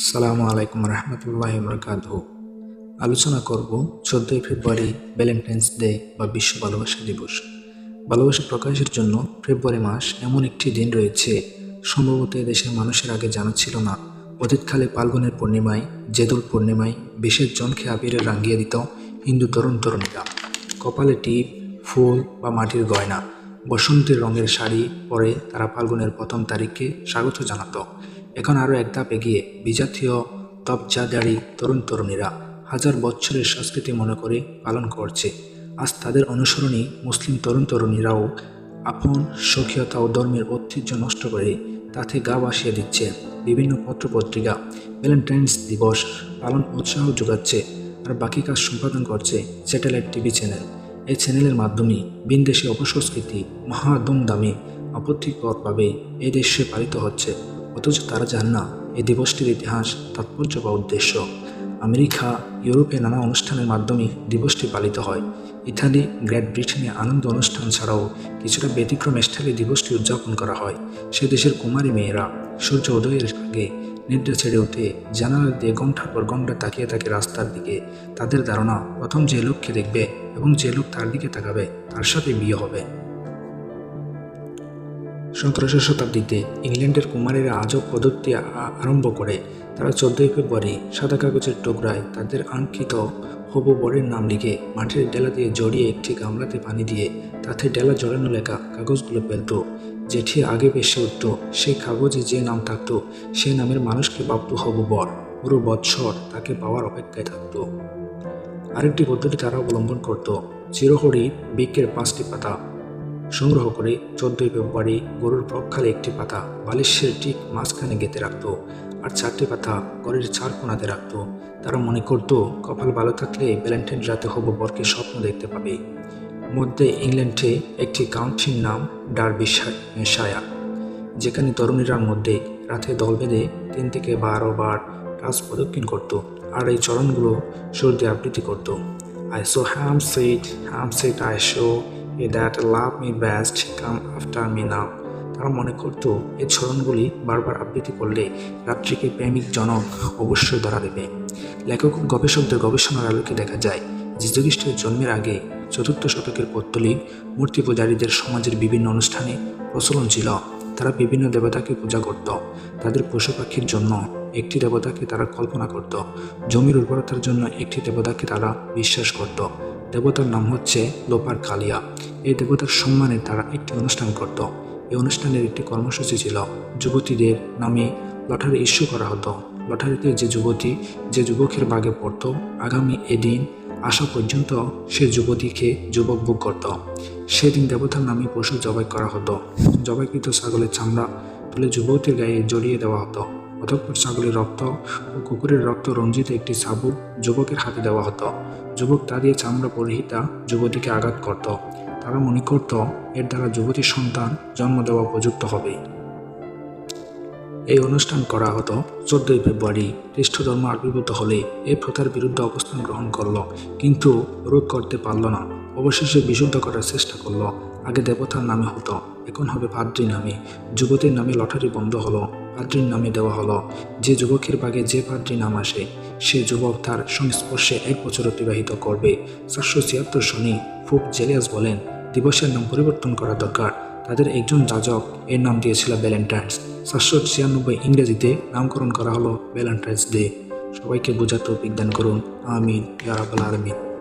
আসসালামু আলাইকুম রহমতুল্লাহ বরকাত আলোচনা করব চোদ্দোই ফেব্রুয়ারি ভ্যালেন্টাইন্স ডে বা বিশ্ব ভালোবাসা দিবস। ভালোবাসা প্রকাশের জন্য ফেব্রুয়ারি মাস এমন একটি দিন রয়েছে, সম্ভবত দেশের মানুষের আগে জানা ছিল না। অতীতকালে পালগুনের পূর্ণিমায়, জেদুল পূর্ণিমায় বিশেষ জনকে আবিরে রাঙ্গিয়ে দিত হিন্দু তরুণ তরুণীরা। কপালে টিপ, ফুল বা মাটির গয়না, বসন্তের রঙের শাড়ি পরে তারা ফাল্গুনের প্রথম তারিখকে স্বাগত জানাতো। এখন আরও এক ধাপ এগিয়ে বিজাতীয় তবজাদারি তরুণ তরুণীরা হাজার বছরের সংস্কৃতি মনে করে পালন করছে। আজ তাদের অনুসরণে মুসলিম তরুণ তরুণীরাও আপন সখীয়তা ও ধর্মের ঐতিহ্য নষ্ট করে তাতে গা ভাসিয়ে দিচ্ছে। বিভিন্ন পত্রপত্রিকা, ভ্যালেন্টাইন্স দিবস পালন উৎসাহ যোগাচ্ছে আর বাকি কাজ সম্পাদন করছে স্যাটেলাইট টিভি চ্যানেল। এই চ্যানেলের মাধ্যমে বিনদেশি অপসংস্কৃতি মহা মহাদমদামে আপত্তিকরভাবে এই দেশে পালিত হচ্ছে। অথচ তারা জান না এই দিবসটির ইতিহাস, তাৎপর্য বা উদ্দেশ্য। আমেরিকা, ইউরোপে নানা অনুষ্ঠানের মাধ্যমে দিবসটি পালিত হয়। ইতালি, গ্রেট ব্রিটেনে আনন্দ অনুষ্ঠান ছাড়াও কিছুটা ব্যতিক্রম স্টাইলে দিবসটি উদযাপন করা হয়। সে দেশের কুমারী মেয়েরা সূর্য উদয়ের আগে নিদ্রা ছেড়ে উঠে জানালা দিয়ে ঘণ্টার পর ঘণ্টা তাকিয়ে থাকে রাস্তার দিকে। তাদের ধারণা, প্রথম যে লোককে দেখবে এবং যে লোক তার দিকে তাকাবে, তার সাথে বিয়ে হবে। সতেরোশো শতাব্দীতে ইংল্যান্ডের কুমারীরা আজব পদ্ধতি আরম্ভ করে। তারা চোদ্দোই ফেব্রুয়ারি সাদা কাগজের টুকরায় তাদের আঙ্কিত হবু বরের নাম লিখে মাটির ডেলা দিয়ে জড়িয়ে একটি গামলাতে পানি দিয়ে তাতে ডেলা জড়ানো লেখা কাগজগুলো ফেলত। যেটি আগে বেশি উঠত, সেই কাগজে যে নাম থাকতো, সে নামের মানুষকে ভাবত হবু বর। পুরো বৎসর তাকে পাওয়ার অপেক্ষায় থাকতো। আরেকটি পদ্ধতি তারা অবলম্বন করত, চিরহরি বৃক্ষের পাঁচটি পাতা। সংগ্রহ করে চোদ্দই ফেব্রুয়ারি গরুর প্রক্ষালে একটি পাতা বালিশের ঠিক মাঝখানে গেঁথে রাখত আর চারটি পাতা ঘরের চার কোণাতে রাখত। তারা মনে করত, কপাল ভালো থাকলে ভ্যালেন্টাইন রাতে হবু বরকে স্বপ্ন দেখতে পাবে। মধ্যে ইংল্যান্ডে একটি কাউন্টির নাম ডার্বি শায়ার যেখানে তরুণীরার মধ্যে রাতে দল বেঁধে তিন থেকে বারো বার রাজ প্রদক্ষিণ করত আর এই চরণগুলো সুর দিয়ে আবৃত্তি করত। I so ham set ham set I show that love me best, come after me now. তারা মনে করত এই চরণগুলি বারবার আবৃত্তি করলে রাত্রিকে প্রেমিক জনক অবশ্যই ধরা দেবে। লেখক গবেষকদের গবেষণার আলোকে দেখা যায়, যীশুখ্রিস্টের জন্মের আগে চতুর্থ শতকের পত্তলিক মূর্তি পূজারীদের সমাজের বিভিন্ন অনুষ্ঠানে প্রচলন ছিল। তারা বিভিন্ন দেবতাকে পূজা করত। তাদের পশু পাখির জন্য একটি দেবতাকে তারা কল্পনা করত। জমির উর্বরতার জন্য একটি দেবতাকে তারা বিশ্বাস করত। দেবতার নাম হচ্ছে লোপার কালিয়া। এই দেবতার সম্মানে তারা একটি অনুষ্ঠান করত। এই অনুষ্ঠানের একটি কর্মসূচি ছিল। যুবতীদের নামে লটারি ইস্যু করা হতো। লটারিতে যে যুবতী যে যুবকের বাগে পড়তো, আগামী এদিন আসা পর্যন্ত সে যুবতীকে যুবক বুক করত। সেদিন দেবতার নামে পশু জবাই করা হতো। জবাইকৃত ছাগলের চামড়া তুলে যুবতীর গায়ে জড়িয়ে দেওয়া হতো। অতঃপর ছাগলের রক্ত ও কুকুরের রক্ত রঞ্জিত একটি সাবু যুবকের হাতে দেওয়া হতো। যুবক তা দিয়ে চামড়া পরিহিতা যুবতীকে আঘাত করত। তারা মনে করত, এর দ্বারা যুবতীর সন্তান জন্ম দেওয়া উপযুক্ত হবে। এই অনুষ্ঠান করা হতো চোদ্দই ফেব্রুয়ারি। খ্রিস্ট ধর্ম আবির্ভূত হলে এই প্রথার বিরুদ্ধে অবস্থান গ্রহণ করল, কিন্তু রোধ করতে পারল না। অবশেষে বিশুদ্ধ করার চেষ্টা করল। আগে দেবতার নামে হতো। এখন হবে ভাদ্রী নামে। যুবতীর নামে লটারি বন্ধ হলো। ভাদ্রীর নামে দেওয়া হলো। যে যুবকের ভাগে যে ভাদ্রী নাম আসে, সে যুবক তার সংস্পর্শে এক বছর অতিবাহিত করবে। চারশো ছিয়াত্তর সনে ফুক জেলিয়াস বলেন, দিবসের নাম পরিবর্তন করা দরকার। তাদের একজন যাজক, এর নাম দিয়েছিল ভ্যালেন্টাইন্স। সাতশো ছিয়ানব্বই ইংরেজিতে নামকরণ করা হলো ভ্যালেন্টাইন্স ডে। সবাইকে বোঝাতে বিজ্ঞান করুন। আমিন। ইয়ারাবাল আলমিন।